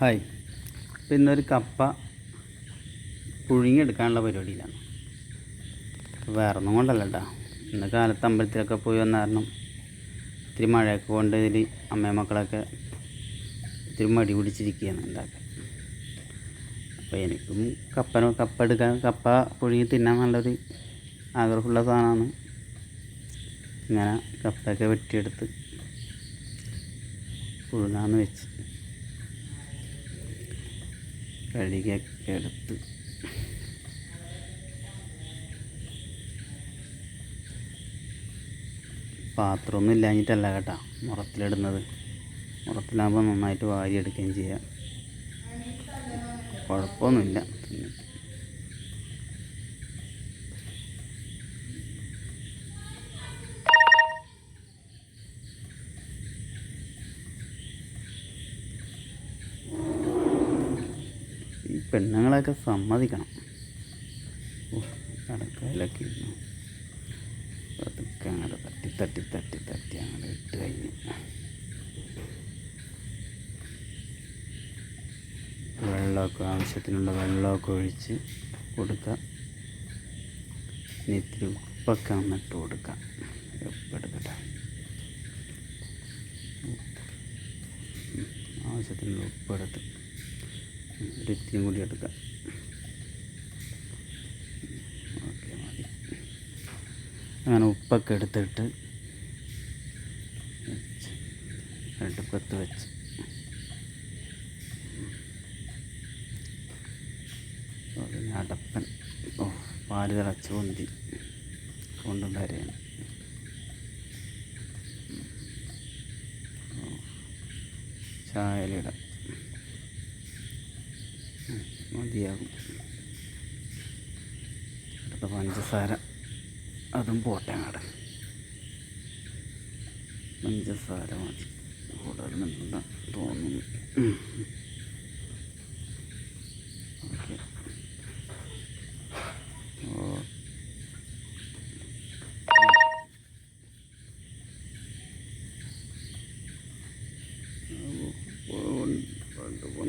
Hi. ഇപ്പം ഇന്നൊരു കപ്പ പുഴുങ്ങിയെടുക്കാനുള്ള പരിപാടിയിലാണ്. വേറെ ഒന്നും കൊണ്ടല്ല കേട്ടോ ഇന്ന് കാലത്ത് അമ്പലത്തിലൊക്കെ പോയി വന്ന കാരണം ഇത്തിരി മഴയൊക്കെ കൊണ്ട് ഇതിൽ അമ്മയും മക്കളൊക്കെ ഇത്തിരി മടി പിടിച്ചിരിക്കുകയാണ് ഉണ്ടാക്കാൻ അപ്പോൾ എനിക്കും കപ്പ കപ്പ എടുക്കാൻ കപ്പ പുഴുങ്ങി തിന്നാൻ നല്ലൊരു ആഗ്രഹമുള്ള സാധനമാണ്. ഇങ്ങനെ കപ്പയൊക്കെ വെട്ടിയെടുത്ത് പുഴുങ്ങാന്ന് വെച്ച്. കഴുകിയൊക്കെ എടുത്ത്. പാത്രമൊന്നും ഇല്ലാഞ്ഞിട്ടല്ല കേട്ടോ. മുറത്തിലിടുന്നത്. മുറത്തിലാകുമ്പോൾ നന്നായിട്ട് വാരിയെടുക്കുകയും ചെയ്യാം. കുഴപ്പമൊന്നുമില്ല. പെണ്ണുങ്ങളെയൊക്കെ സമ്മതിക്കണം. കടക്കയിലൊക്കെ ഇരുന്നു. അങ്ങോട്ട് തട്ടി തട്ടി തട്ടി തട്ടി അങ്ങോട്ട് ഇട്ട് കഴിഞ്ഞു. വെള്ളമൊക്കെ ആവശ്യത്തിനുള്ള വെള്ളമൊക്കെ ഒഴിച്ച് കൊടുക്കുക ഇത്തിരി ഉപ്പൊക്കെ ഒന്ന് കൊടുക്കാം. ഉപ്പ് എടുക്കട്ടെ. ആവശ്യത്തിനുള്ള ഉപ്പ് ഒരു ഇത്തിരിയും കൂടി എടുക്കാം ഓക്കെ മതി അങ്ങനെ ഉപ്പൊക്കെ എടുത്തിട്ട് അടുപ്പത്ത് വെച്ച്. അടപ്പൻ ഓ പാൽ തിളച്ച് പൊന്തി. കൊണ്ടുണ്ടായിരുന്നു ചായലിടാം മതിയാകും അടുത്ത പഞ്ചസാര. അതും പോട്ടെ അങ്ങോട്ട് പഞ്ചസാര മതി. കൂടുതൽ നിന്ന തോന്നുന്നു.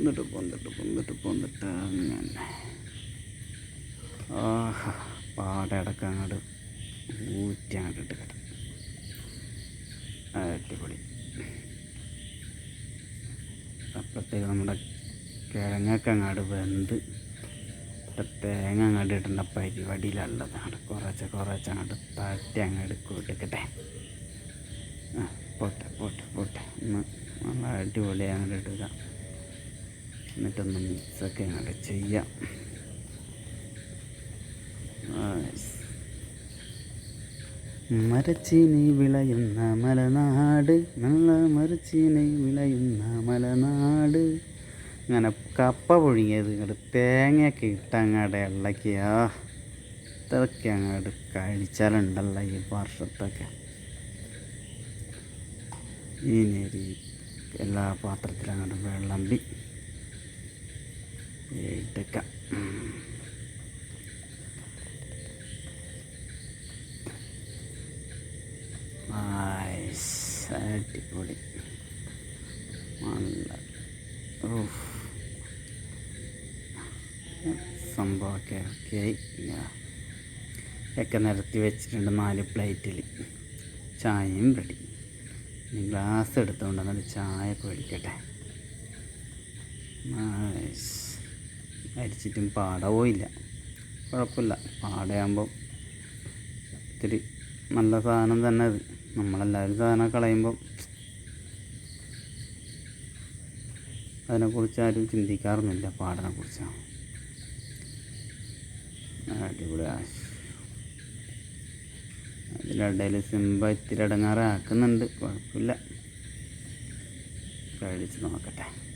പൊന്നിട്ട് പൊന്നിട്ട് പൊന്നിട്ട് പൊന്നിട്ട് അങ്ങനെ ആഹാ പാടെ അടക്കം അങ്ങോട്ട് ഊറ്റാണ്ടിട്ട് കിട്ടും അടിപൊളി. അപ്പോഴത്തേക്ക് നമ്മുടെ കിഴങ്ങൊക്കെ അങ്ങോട്ട് വെന്ത് തേങ്ങ അങ്ങോട്ട് ഇടേണ്ട പരിപാടിയിലുള്ളത് അങ്ങോട്ട് കുറച്ച് കുറച്ച് അങ്ങോട്ട് തട്ടി അങ്ങോട്ട് കൂട്ടിക്കട്ടെ ആ പോട്ടെ പോട്ടെ പോട്ടെ. ഒന്ന് നല്ല അടിപൊളി അങ്ങോട്ട് ഇടുക. എന്നിട്ടൊന്ന് മിക്സൊക്കെ അങ്ങോട്ട് ചെയ്യാം. മരച്ചീനി വിളയുന്ന മലനാട് നല്ല മരച്ചീനി വിളയുന്ന മലനാട്. അങ്ങനെ കപ്പ പുഴുങ്ങിയത് ഇങ്ങോട്ട് തേങ്ങയൊക്കെ ഇട്ട് അങ്ങോട്ട് ഇളക്കിയാ. ഇതൊക്കെ അങ്ങോട്ട് കഴിച്ചാലുണ്ടല്ലോ ഈ വർഷത്തൊക്കെ. ഈ നേരി എല്ലാ പാത്രത്തിലും അങ്ങോട്ട് വെള്ളമ്പി എടുക്കാം. അടിപൊളി. നല്ല. ഊഫ്. സംഭവമൊക്കെ ഓക്കെ ആയി. ഒക്കെ നിരത്തി വെച്ചിട്ടുണ്ട് നാല് പ്ലേറ്റിൽ. ചായയും റെഡി. ഇനി ഗ്ലാസ് എടുത്തുകൊണ്ട് എന്നിട്ട് ചായ ഒക്കെ ഒഴിക്കട്ടെ നൈസ് അരിച്ചിട്ടും പാട പോയില്ല കുഴപ്പമില്ല. പാടയാകുമ്പോൾ ഇത്തിരി നല്ല സാധനം തന്നെ അത്. നമ്മളെല്ലാവരും സാധനം കളയുമ്പോൾ അതിനെക്കുറിച്ച് ആരും ചിന്തിക്കാറൊന്നുമില്ല. പാടിനെക്കുറിച്ച് അടിപൊളി ആശ്. അതിലിടയിൽ സിംബ ഇത്തിരി അടങ്ങാറാക്കുന്നുണ്ട്. കുഴപ്പമില്ല. കഴിച്ച് നോക്കട്ടെ.